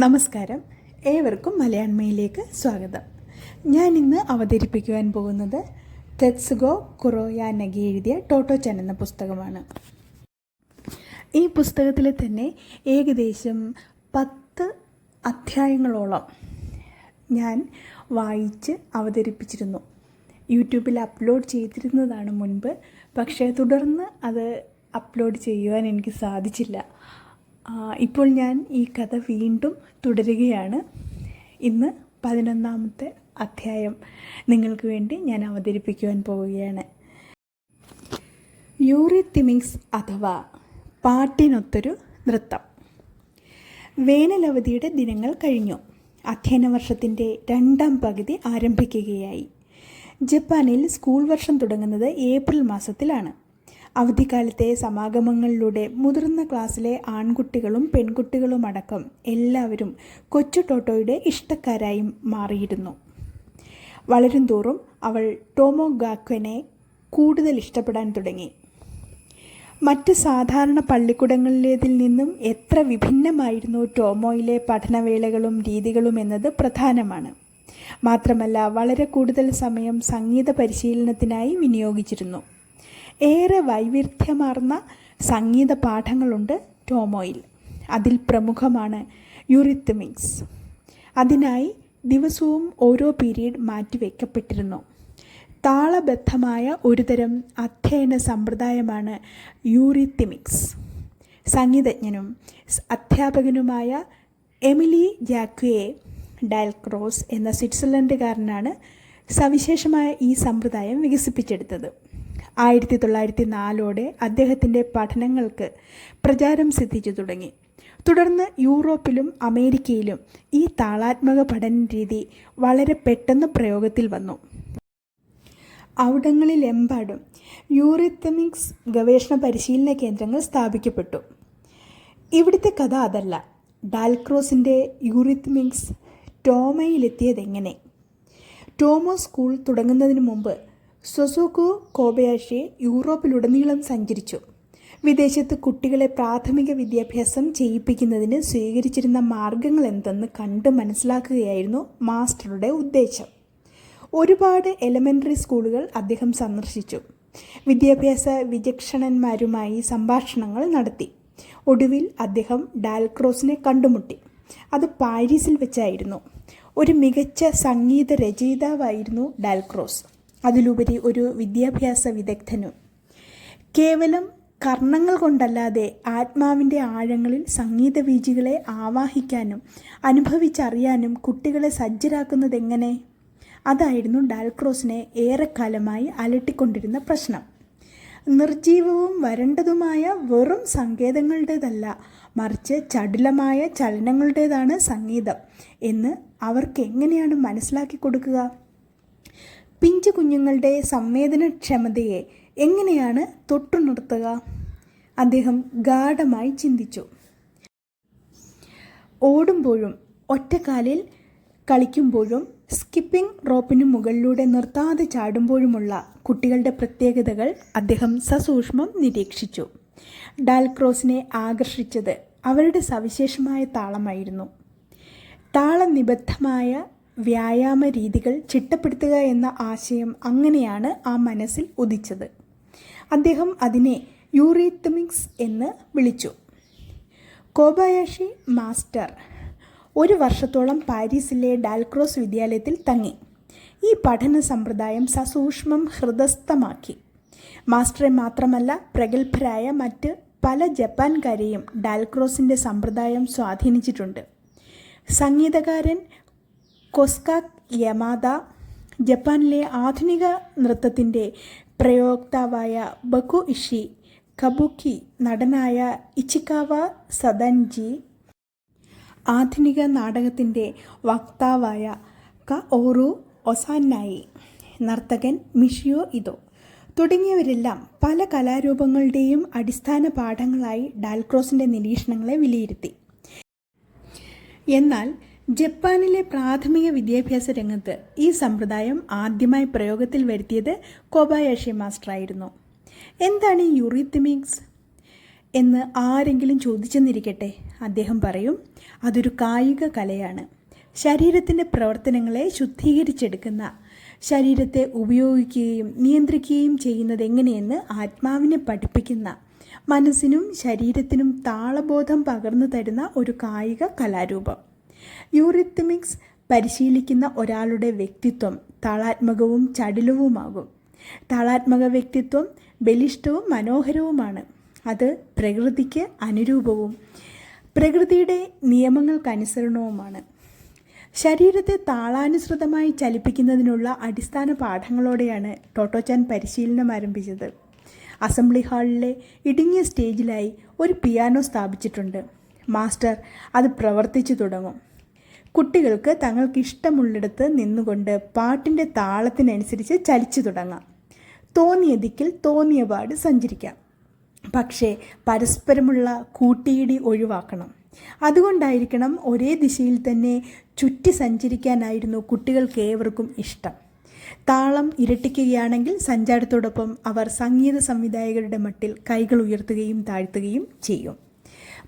നമസ്കാരം. ഏവർക്കും മലയാണ്മയിലേക്ക് സ്വാഗതം. ഞാൻ ഇന്ന് അവതരിപ്പിക്കുവാൻ പോകുന്നത് തെത്സുഗോ കുറോയാനഗി എഴുതിയ ടോട്ടോ ചൻ എന്ന പുസ്തകമാണ്. ഈ പുസ്തകത്തിൽ തന്നെ ഏകദേശം പത്ത് അധ്യായങ്ങളോളം ഞാൻ വായിച്ച് അവതരിപ്പിച്ചിരുന്നു. യൂട്യൂബിൽ അപ്ലോഡ് ചെയ്തിരുന്നതാണ് മുൻപ് പക്ഷേ തുടർന്ന് അത് അപ്ലോഡ് ചെയ്യുവാൻ എനിക്ക് സാധിച്ചില്ല. ഇപ്പോൾ ഞാൻ ഈ കഥ വീണ്ടും തുടരുകയാണ്. ഇന്ന് പതിനൊന്നാമത്തെ അധ്യായം. നിങ്ങൾക്ക് വേണ്ടി ഞാൻ അവതരിപ്പിക്കുവാൻ പോവുകയാണ്. യൂറി തിമിങ്സ് അഥവാ പാട്ടിനൊത്തൊരു നൃത്തം. വേനലവധിയുടെ ദിനങ്ങൾ കഴിഞ്ഞു. അധ്യയന വർഷത്തിന്റെ രണ്ടാം പകുതി ആരംഭിക്കുകയായി. ജപ്പാനിൽ സ്കൂൾ വർഷം തുടങ്ങുന്നത് ഏപ്രിൽ മാസത്തിലാണ്. അവധിക്കാലത്തെ സമാഗമങ്ങളിലൂടെ മുതിർന്ന ക്ലാസ്സിലെ ആൺകുട്ടികളും പെൺകുട്ടികളും അടക്കം എല്ലാവരും കൊച്ചു ടോട്ടോയുടെ ഇഷ്ടക്കാരായി മാറിയിരുന്നു. വളരും തോറും അവൾ ടോമോ ഗാക്വനെ കൂടുതൽ ഇഷ്ടപ്പെടാൻ തുടങ്ങി. മറ്റ് സാധാരണ പള്ളിക്കൂടങ്ങളിലേതിൽ നിന്നും എത്ര വിഭിന്നമായിരുന്നു ടോമോയിലെ പഠനവേളകളും രീതികളും എന്നത് പ്രധാനമാണ്. മാത്രമല്ല വളരെ കൂടുതൽ സമയം സംഗീത പരിശീലനത്തിനായി വിനിയോഗിച്ചിരുന്നു. ഏറെ വൈവിധ്യമാർന്ന സംഗീത പാഠങ്ങളുണ്ട് ടോമോയിൽ. അതിൽ പ്രമുഖമാണ് യുറിത്തമിക്സ് അതിനായി ദിവസവും ഓരോ പീരീഡ് മാറ്റിവെക്കപ്പെട്ടിരുന്നു. താളബദ്ധമായ ഒരുതരം അധ്യയന സമ്പ്രദായമാണ് യൂറിത്തിമിക്സ് സംഗീതജ്ഞനും അധ്യാപകനുമായ എമിലി ജാക്വയെ ഡയൽക്രോസ് എന്ന സ്വിറ്റ്സർലൻഡുകാരനാണ് സവിശേഷമായ ഈ സമ്പ്രദായം വികസിപ്പിച്ചെടുത്തത്. ആയിരത്തി തൊള്ളായിരത്തി നാലോടെ അദ്ദേഹത്തിന്റെ പഠനങ്ങൾക്ക് പ്രചാരം സിദ്ധിച്ചു തുടങ്ങി. തുടർന്ന് യൂറോപ്പിലും അമേരിക്കയിലും ഈ താളാത്മക പഠന രീതി വളരെ പെട്ടെന്ന് പ്രയോഗത്തിൽ വന്നു. അവിടങ്ങളിലെമ്പാടും യൂറിത്തമിക്സ് ഗവേഷണ പരിശീലന കേന്ദ്രങ്ങൾ സ്ഥാപിക്കപ്പെട്ടു. ഇവിടുത്തെ കഥ അതല്ല. ഡാൽക്രോസിന്റെ യൂറിത്തമിക്സ് ടോമയിലെത്തിയതെങ്ങനെ? ടോമോ സ്കൂൾ തുടങ്ങുന്നതിന് മുമ്പ് സൊസോക്കോ കോബയാഷി യൂറോപ്പിലുടനീളം സഞ്ചരിച്ചു. വിദേശത്ത് കുട്ടികളെ പ്രാഥമിക വിദ്യാഭ്യാസം ചെയ്യിപ്പിക്കുന്നതിന് സ്വീകരിച്ചിരുന്ന മാർഗങ്ങൾ എന്തെന്ന് കണ്ട് മനസ്സിലാക്കുകയായിരുന്നു മാസ്റ്ററുടെ ഉദ്ദേശം. ഒരുപാട് എലമെന്ററി സ്കൂളുകൾ അദ്ദേഹം സന്ദർശിച്ചു. വിദ്യാഭ്യാസ വിചക്ഷണന്മാരുമായി സംഭാഷണങ്ങൾ നടത്തി. ഒടുവിൽ അദ്ദേഹം ഡാൽക്രോസിനെ കണ്ടുമുട്ടി. അത് പാരീസിൽ വെച്ചായിരുന്നു. ഒരു മികച്ച സംഗീത രചയിതാവായിരുന്നു ഡാൽക്രോസ്. അതിലുപരി ഒരു വിദ്യാഭ്യാസ വിദഗ്ധനും. കേവലം കർണങ്ങൾ കൊണ്ടല്ലാതെ ആത്മാവിന്റെ ആഴങ്ങളിൽ സംഗീത വീജികളെ ആവാഹിക്കാനും അനുഭവിച്ചറിയാനും കുട്ടികളെ സജ്ജരാക്കുന്നത് എങ്ങനെ അതായിരുന്നു ഡാൽക്രോസിനെ ഏറെക്കാലമായി അലട്ടിക്കൊണ്ടിരുന്ന പ്രശ്നം. നിർജീവവും വരണ്ടതുമായ വെറും സങ്കേതങ്ങളുടേതല്ല മറിച്ച് ചടുലമായ ചലനങ്ങളുടേതാണ് സംഗീതം എന്ന് അവർക്ക് എങ്ങനെയാണ് മനസ്സിലാക്കി കൊടുക്കുക? പിഞ്ചു കുഞ്ഞുങ്ങളുടെ സംവേദനക്ഷമതയെ എങ്ങനെയാണ് തൊട്ടുണർത്തുക അദ്ദേഹം ഗാഠമായി ചിന്തിച്ചു. ഓടുമ്പോഴും ഒറ്റക്കാലിൽ കളിക്കുമ്പോഴും സ്കിപ്പിംഗ് റോപ്പിന് മുകളിലൂടെ നിർത്താതെ ചാടുമ്പോഴുമുള്ള കുട്ടികളുടെ പ്രത്യേകതകൾ അദ്ദേഹം സസൂക്ഷ്മം നിരീക്ഷിച്ചു. ഡാൽക്രോസിനെ ആകർഷിച്ചത് അവരുടെ സവിശേഷമായ താളമായിരുന്നു. താളനിബദ്ധമായ വ്യായാമ രീതികൾ ചിട്ടപ്പെടുത്തുക എന്ന ആശയം അങ്ങനെയാണ് ആ മനസ്സിൽ ഉദിച്ചത്. അദ്ദേഹം അതിനെ യൂറിത്തമിക്സ് എന്ന് വിളിച്ചു. കോബയാഷി മാസ്റ്റർ ഒരു വർഷത്തോളം പാരീസിലെ ഡാൽക്രോസ് വിദ്യാലയത്തിൽ തങ്ങി. ഈ പഠന സമ്പ്രദായം സസൂക്ഷ്മം ഹൃദസ്ഥമാക്കി. മാസ്റ്ററെ മാത്രമല്ല പ്രഗത്ഭരായ മറ്റ് പല ജപ്പാൻകാരെയും ഡാൽക്രോസിന്റെ സമ്പ്രദായം സ്വാധീനിച്ചിട്ടുണ്ട്. സംഗീതകാരൻ കൊസ്കാക് യമാദ ജപ്പാനിലെ ആധുനിക നൃത്തത്തിന്റെ പ്രയോക്താവായ ബക്കു ഇഷി കബുക്കി നടനായ ഇച്ചിക്കാവ സദൻജി ആധുനിക നാടകത്തിന്റെ വക്താവായ ക ഓറു ഒസാനായി നർത്തകൻ മിഷിയോ ഇതോ. തുടങ്ങിയവരെല്ലാം പല കലാരൂപങ്ങളുടെയും അടിസ്ഥാന പാഠങ്ങളായി ഡാൽക്രോസിന്റെ നിരീക്ഷണങ്ങളെ വിലയിരുത്തി. എന്നാൽ ജപ്പാനിലെ പ്രാഥമിക വിദ്യാഭ്യാസ രംഗത്ത് ഈ സമ്പ്രദായം ആദ്യമായി പ്രയോഗത്തിൽ വരുത്തിയത് കോബായാഷി മാസ്റ്ററായിരുന്നു. എന്താണ് ഈ യുറിത്തമിക്സ് എന്ന് ആരെങ്കിലും ചോദിച്ചെന്നിരിക്കട്ടെ അദ്ദേഹം പറയും അതൊരു കായിക കലയാണ്. ശരീരത്തിന്റെ പ്രവർത്തനങ്ങളെ ശുദ്ധീകരിച്ചെടുക്കുന്ന ശരീരത്തെ ഉപയോഗിക്കുകയും നിയന്ത്രിക്കുകയും ചെയ്യുന്നത് എങ്ങനെയെന്ന് ആത്മാവിനെ പഠിപ്പിക്കുന്ന മനസ്സിനും ശരീരത്തിനും താളബോധം പകർന്നു തരുന്ന ഒരു കായിക കലാരൂപം. യൂറിത്തമിക്സ് പരിശീലിക്കുന്ന ഒരാളുടെ വ്യക്തിത്വം താളാത്മകവും ചടുലവുമാകും. താളാത്മക വ്യക്തിത്വം ബലിഷ്ഠവും മനോഹരവുമാണ്. അത് പ്രകൃതിക്ക് അനുരൂപവും പ്രകൃതിയുടെ നിയമങ്ങൾക്കനുസരണവുമാണ്. ശരീരത്തെ താളാനുസൃതമായി ചലിപ്പിക്കുന്നതിനുള്ള അടിസ്ഥാന പാഠങ്ങളോടെയാണ് ടോട്ടോചാൻ പരിശീലനം ആരംഭിച്ചത്. അസംബ്ലി ഹാളിലെ ഇടുങ്ങിയ സ്റ്റേജിലായി ഒരു പിയാനോ സ്ഥാപിച്ചിട്ടുണ്ട്. മാസ്റ്റർ അത് പ്രവർത്തിച്ചു തുടങ്ങും. കുട്ടികൾക്ക് തങ്ങൾക്ക് ഇഷ്ടമുള്ളിടത്ത് നിന്നുകൊണ്ട് പാട്ടിന്റെ താളത്തിനനുസരിച്ച് ചലിച്ചു തുടങ്ങാം. തോന്നിയ ദിക്കിൽ തോന്നിയ പാട് സഞ്ചരിക്കാം. പക്ഷേ പരസ്പരമുള്ള കൂട്ടിയിടി ഒഴിവാക്കണം. അതുകൊണ്ടായിരിക്കണം ഒരേ ദിശയിൽ തന്നെ ചുറ്റി സഞ്ചരിക്കാനായിരുന്നു കുട്ടികൾക്ക് ഏവർക്കും ഇഷ്ടം. താളം ഇരട്ടിക്കുകയാണെങ്കിൽ സഞ്ചാരത്തോടൊപ്പം അവർ സംഗീത സംവിധായകരുടെ മട്ടിൽ കൈകൾ ഉയർത്തുകയും താഴ്ത്തുകയും ചെയ്യും.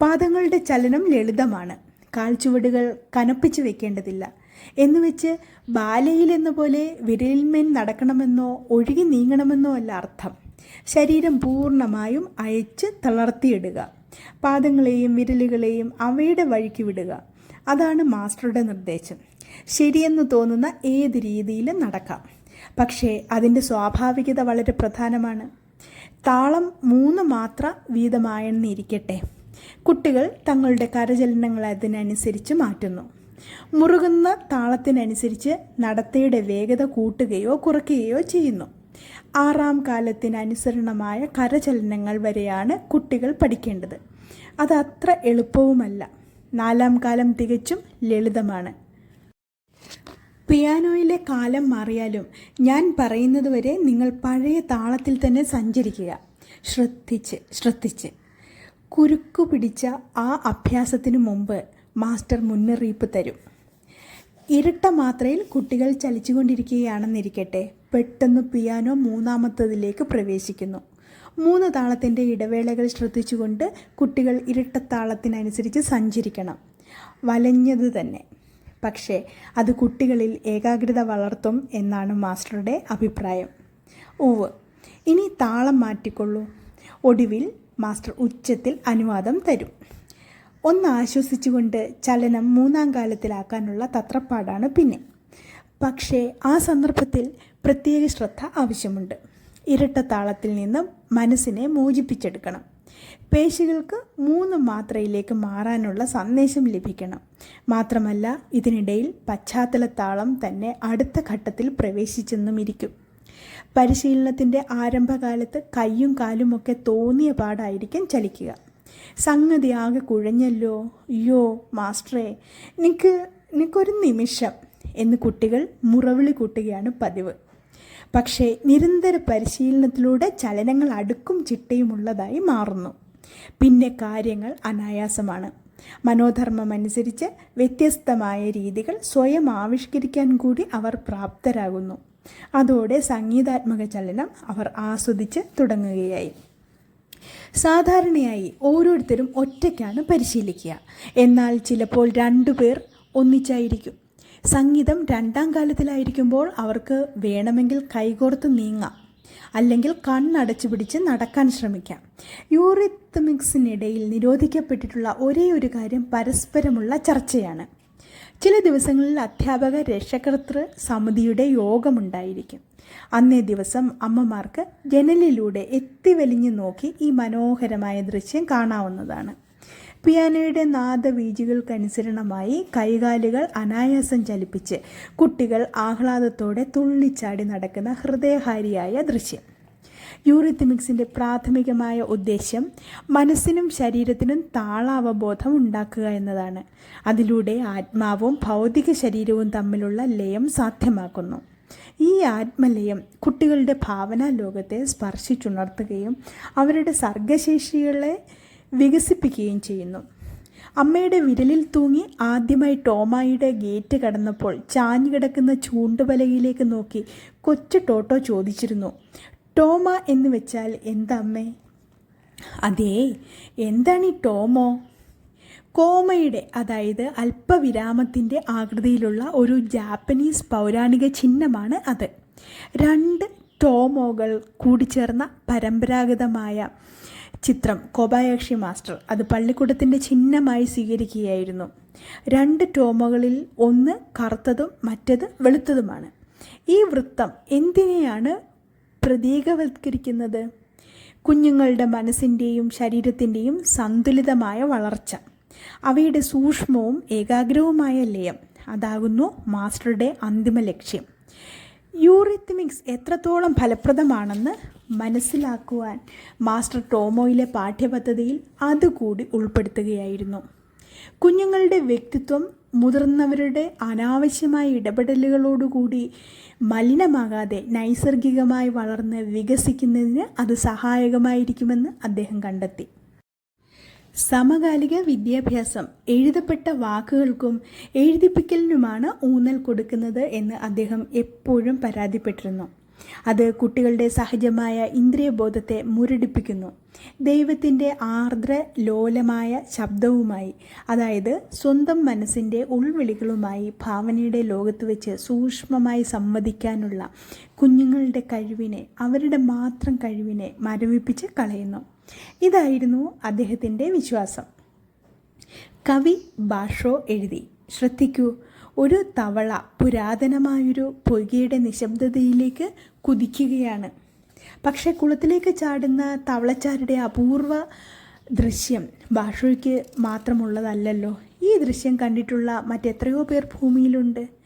പാദങ്ങളുടെ ചലനം ലളിതമാണ്. കാൽച്ചുവടുകൾ കനപ്പിച്ച് വെക്കേണ്ടതില്ല. എന്നുവെച്ച് ബാലയിലെന്ന പോലെ വിരലിന്മേൽ നടക്കണമെന്നോ ഒഴുകി നീങ്ങണമെന്നോ അല്ല അർത്ഥം. ശരീരം പൂർണമായും അയച്ച് തളർത്തിയിടുക. പാദങ്ങളെയും വിരലുകളെയും അവയുടെ വഴിക്ക് വിടുക. അതാണ് മാസ്റ്ററുടെ നിർദ്ദേശം. ശരിയെന്ന് തോന്നുന്ന ഏത് രീതിയിലും നടക്കാം. പക്ഷേ അതിന്റെ സ്വാഭാവികത വളരെ പ്രധാനമാണ്. താളം മൂന്ന് മാത്ര വീതമായെന്നിരിക്കട്ടെ. കുട്ടികൾ തങ്ങളുടെ കരചലനങ്ങൾ അതിനനുസരിച്ച് മാറ്റുന്നു. മുറുകുന്ന താളത്തിനനുസരിച്ച് നടത്തയുടെ വേഗത കൂട്ടുകയോ കുറയ്ക്കുകയോ ചെയ്യുന്നു. ആറാം കാലത്തിനനുസരണമായ കരചലനങ്ങൾ വരെയാണ് കുട്ടികൾ പഠിക്കേണ്ടത്. അത് അത്ര എളുപ്പവുമല്ല. നാലാം കാലം തികച്ചും ലളിതമാണ്. പിയാനോയിലെ കാലം മാറിയാലും ഞാൻ പറയുന്നത് വരെ നിങ്ങൾ പഴയ താളത്തിൽ തന്നെ സഞ്ചരിക്കുക. ശ്രദ്ധിച്ച് ശ്രദ്ധിച്ച്. കുരുക്കു പിടിച്ച ആ അഭ്യാസത്തിനു മുമ്പ് മാസ്റ്റർ മുന്നറിയിപ്പ് തരും. ഇരട്ട മാത്രയിൽ കുട്ടികൾ ചലിച്ചുകൊണ്ടിരിക്കുകയാണെന്നിരിക്കട്ടെ പെട്ടെന്ന് പിയാനോ മൂന്നാമത്തതിലേക്ക് പ്രവേശിക്കുന്നു. മൂന്ന് താളത്തിന്റെ ഇടവേളകൾ ശ്രദ്ധിച്ചുകൊണ്ട് കുട്ടികൾ ഇരട്ടത്താളത്തിനനുസരിച്ച് സഞ്ചരിക്കണം. വലഞ്ഞത് തന്നെ. പക്ഷേ അത് കുട്ടികളിൽ ഏകാഗ്രത വളർത്തും എന്നാണ് മാസ്റ്ററുടെ അഭിപ്രായം. ഓവ് ഇനി താളം മാറ്റിക്കൊള്ളൂ. ഒടുവിൽ മാസ്റ്റർ ഉച്ചത്തിൽ അനുവാദം തരും. ഒന്ന് ആശ്വസിച്ചുകൊണ്ട് ചലനം മൂന്നാം കാലത്തിലാക്കാനുള്ള തത്രപ്പാടാണ് പിന്നെ. പക്ഷേ ആ സന്ദർഭത്തിൽ പ്രത്യേക ശ്രദ്ധ ആവശ്യമുണ്ട്. ഇരട്ട താളത്തിൽ നിന്ന് മനസ്സിനെ മോചിപ്പിച്ചെടുക്കണം. പേശികൾക്ക് മൂന്ന് മാത്രയിലേക്ക് മാറാനുള്ള സന്ദേശം ലഭിക്കണം. മാത്രമല്ല ഇതിനിടയിൽ പശ്ചാത്തല താളം തന്നെ അടുത്ത ഘട്ടത്തിൽ പ്രവേശിച്ചെന്നും ഇരിക്കും പരിശീലനത്തിന്റെ ആരംഭകാലത്ത് കയ്യും കാലുമൊക്കെ തോന്നിയ പാടായിരിക്കും ചലിക്കുക. സംഗതി ആകെ കുഴഞ്ഞല്ലോ? അയ്യോ മാസ്റ്ററേ നിനക്ക് നിനക്കൊരു നിമിഷം. എന്ന് കുട്ടികൾ മുറവിളി കൂട്ടുകയാണ് പതിവ്. പക്ഷേ നിരന്തര പരിശീലനത്തിലൂടെ ചലനങ്ങൾ അടുക്കും ചിട്ടയുമുള്ളതായി മാറുന്നു. പിന്നെ കാര്യങ്ങൾ അനായാസമാണ്. മനോധർമ്മം അനുസരിച്ച് വ്യത്യസ്തമായ രീതികൾ സ്വയം ആവിഷ്കരിക്കാൻ കൂടി അവർ പ്രാപ്തരാകുന്നു. അതോടെ സംഗീതാത്മക ചലനം അവർ ആസ്വദിച്ച് തുടങ്ങുകയായി. സാധാരണയായി ഓരോരുത്തരും ഒറ്റയ്ക്കാണ് പരിശീലിക്കുക. എന്നാൽ ചിലപ്പോൾ രണ്ടുപേർ ഒന്നിച്ചായിരിക്കും. സംഗീതം രണ്ടാം കാലത്തിലായിരിക്കുമ്പോൾ അവർക്ക് വേണമെങ്കിൽ കൈകോർത്ത് നീങ്ങാം. അല്ലെങ്കിൽ കണ്ണടച്ചു പിടിച്ച് നടക്കാൻ ശ്രമിക്കാം. യൂറിത്തമിക്സിനിടയിൽ നിരോധിക്കപ്പെട്ടിട്ടുള്ള ഒരേ ഒരു കാര്യം പരസ്പരമുള്ള ചർച്ചയാണ്. ചില ദിവസങ്ങളിൽ അധ്യാപക രക്ഷകർത്തൃ സമിതിയുടെ യോഗമുണ്ടായിരിക്കും. അന്നേ ദിവസം അമ്മമാർക്ക് ജനലിലൂടെ എത്തിവലിഞ്ഞു നോക്കി ഈ മനോഹരമായ ദൃശ്യം കാണാവുന്നതാണ്. പിയാനോയുടെ നാദവീജികൾക്കനുസരണമായി കൈകാലുകൾ അനായാസം ചലിപ്പിച്ച് കുട്ടികൾ ആഹ്ലാദത്തോടെ തുള്ളിച്ചാടി നടക്കുന്ന ഹൃദയഹാരിയായ ദൃശ്യം. യൂറിത്തിമിക്സിന്റെ പ്രാഥമികമായ ഉദ്ദേശ്യം മനസ്സിനും ശരീരത്തിനും താളാവബോധം ഉണ്ടാക്കുക എന്നതാണ്. അതിലൂടെ ആത്മാവും ഭൗതിക ശരീരവും തമ്മിലുള്ള ലയം സാധ്യമാക്കുന്നു. ഈ ആത്മലയം കുട്ടികളുടെ ഭാവനാ ലോകത്തെ സ്പർശിച്ചുണർത്തുകയും അവരുടെ സർഗശേഷികളെ വികസിപ്പിക്കുകയും ചെയ്യുന്നു. അമ്മയുടെ വിരലിൽ തൂങ്ങി ആദ്യമായി ടോമായിയുടെ ഗേറ്റ് കടന്നപ്പോൾ ചാഞ്ഞു കിടക്കുന്ന നോക്കി കൊച്ചു ടോട്ടോ ചോദിച്ചിരുന്നു ടോമ എന്ന് വെച്ചാൽ എന്താ അമ്മേ അതേ എന്താണ് ഈ ടോമോ? കോമയുടെ അതായത് അല്പവിരാമത്തിന്റെ ആകൃതിയിലുള്ള ഒരു ജാപ്പനീസ് പൗരാണിക ചിഹ്നമാണ് അത്. രണ്ട് ടോമോകൾ കൂടിച്ചേർന്ന പരമ്പരാഗതമായ ചിത്രം കോബായാക്ഷി മാസ്റ്റർ അത് പള്ളിക്കൂടത്തിന്റെ ചിഹ്നമായി സ്വീകരിക്കുകയായിരുന്നു. രണ്ട് ടോമോകളിൽ ഒന്ന് കറുത്തതും മറ്റത് വെളുത്തതുമാണ്. ഈ വൃത്തം എന്തിനെയാണ് പ്രതീകവൽക്കരിക്കുന്നത് കുഞ്ഞുങ്ങളുടെ മനസ്സിന്റെയും ശരീരത്തിന്റെയും സന്തുലിതമായ വളർച്ച. അവയുടെ സൂക്ഷ്മവും ഏകാഗ്രവുമായ ലയം. അതാകുന്നു മാസ്റ്ററുടെ അന്തിമ ലക്ഷ്യം. യൂറിത്മിക്സ് എത്രത്തോളം ഫലപ്രദമാണെന്ന് മനസ്സിലാക്കുവാൻ മാസ്റ്റർ ടോമോയിലെ പാഠ്യപദ്ധതിയിൽ അതുകൂടി ഉൾപ്പെടുത്തുകയായിരുന്നു. കുഞ്ഞുങ്ങളുടെ വ്യക്തിത്വം മുതിർന്നവരുടെ അനാവശ്യമായ ഇടപെടലുകളോടുകൂടി മലിനമാകാതെ നൈസർഗികമായി വളർന്ന് വികസിക്കുന്നതിന് അത് സഹായകമായിരിക്കുമെന്ന് അദ്ദേഹം കണ്ടെത്തി. സമകാലിക വിദ്യാഭ്യാസം എഴുതപ്പെട്ട വാക്കുകൾക്കും എഴുതിപ്പിക്കലിനുമാണ് ഊന്നൽ കൊടുക്കുന്നത് എന്ന് അദ്ദേഹം എപ്പോഴും പരാതിപ്പെട്ടിരുന്നു. അത് കുട്ടികളുടെ സഹജമായ ഇന്ദ്രിയബോധത്തെ മുരടിപ്പിക്കുന്നു. ദൈവത്തിന്റെ ആർദ്ര ലോലമായ ശബ്ദവുമായി അതായത് സ്വന്തം മനസ്സിന്റെ ഉൾവിളികളുമായി ഭാവനയുടെ ലോകത്ത് വെച്ച് സൂക്ഷ്മമായി സംവദിക്കാനുള്ള കുഞ്ഞുങ്ങളുടെ കഴിവിനെ അവരുടെ മാത്രം കഴിവിനെ മരവിപ്പിച്ച് കളയുന്നു. ഇതായിരുന്നു അദ്ദേഹത്തിന്റെ വിശ്വാസം. കവി ബാഷോ എഴുതി. ശ്രദ്ധിക്കൂ ഒരു തവള പുരാതനമായൊരു പൊയ്കയുടെ നിശബ്ദതയിലേക്ക് കുതിക്കുകയാണ്. പക്ഷേ കുളത്തിലേക്ക് ചാടുന്ന തവളച്ചാരുടെ അപൂർവ ദൃശ്യം ഭാഷയ്ക്ക് മാത്രമുള്ളതല്ലല്ലോ. ഈ ദൃശ്യം കണ്ടിട്ടുള്ള മറ്റെത്രയോ പേർ ഭൂമിയിലുണ്ട്.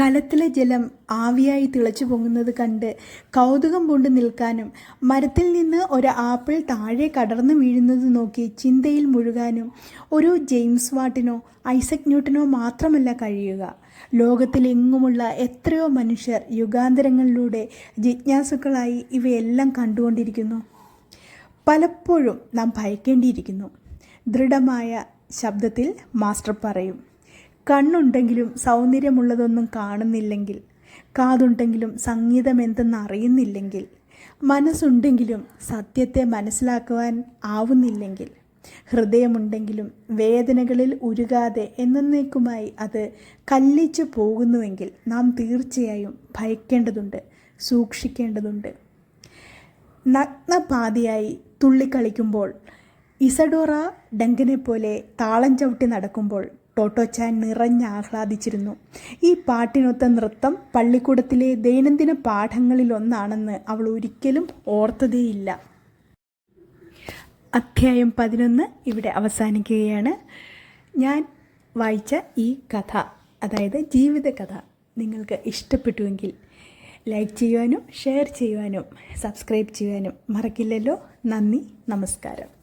കലത്തിലെ ജലം ആവിയായി തിളച്ചു പൊങ്ങുന്നത് കണ്ട് കൗതുകം കൊണ്ട് നിൽക്കാനും മരത്തിൽ നിന്ന് ഒരു ആപ്പിൾ താഴെ കടർന്നു വീഴുന്നത് നോക്കി ചിന്തയിൽ മുഴുകാനും ഒരു ജെയിംസ് വാട്ടിനോ ഐസക് ന്യൂട്ടനോ മാത്രമല്ല കഴിയുക. ലോകത്തിലെങ്ങുമുള്ള എത്രയോ മനുഷ്യർ യുഗാന്തരങ്ങളിലൂടെ ജിജ്ഞാസുക്കളായി ഇവയെല്ലാം കണ്ടുകൊണ്ടിരിക്കുന്നു. പലപ്പോഴും നാം ഭയക്കേണ്ടിയിരിക്കുന്നു. ദൃഢമായ ശബ്ദത്തിൽ മാസ്റ്റർ പറയും കണ്ണുണ്ടെങ്കിലും സൗന്ദര്യമുള്ളതൊന്നും കാണുന്നില്ലെങ്കിൽ കാതുണ്ടെങ്കിലും സംഗീതം എന്തെന്ന് അറിയുന്നില്ലെങ്കിൽ മനസ്സുണ്ടെങ്കിലും സത്യത്തെ മനസ്സിലാക്കുവാൻ ആവുന്നില്ലെങ്കിൽ ഹൃദയമുണ്ടെങ്കിലും വേദനകളിൽ ഉരുകാതെ എന്നേക്കുമായി അത് കല്ലിച്ചു പോകുന്നുവെങ്കിൽ നാം തീർച്ചയായും ഭയക്കേണ്ടതുണ്ട് സൂക്ഷിക്കേണ്ടതുണ്ട്. നഗ്നപാതിയായി തുള്ളിക്കളിക്കുമ്പോൾ ഇസഡോറ ഡങ്കനെ പോലെ താളം ചവിട്ടി നടക്കുമ്പോൾ ടോട്ടോച്ചാൻ നിറഞ്ഞ് ആഹ്ലാദിച്ചിരുന്നു. ഈ പാട്ടിനൊത്ത നൃത്തം പള്ളിക്കൂടത്തിലെ ദൈനംദിന പാഠങ്ങളിലൊന്നാണെന്ന് അവൾ ഒരിക്കലും ഓർത്തതേയില്ല. അധ്യായം പതിനൊന്ന് ഇവിടെ അവസാനിക്കുകയാണ്. ഞാൻ വായിച്ച ഈ കഥ അതായത് ജീവിതകഥ നിങ്ങൾക്ക് ഇഷ്ടപ്പെട്ടുവെങ്കിൽ ലൈക്ക് ചെയ്യുവാനും ഷെയർ ചെയ്യുവാനും സബ്സ്ക്രൈബ് ചെയ്യുവാനും മറക്കില്ലല്ലോ. നന്ദി നമസ്കാരം.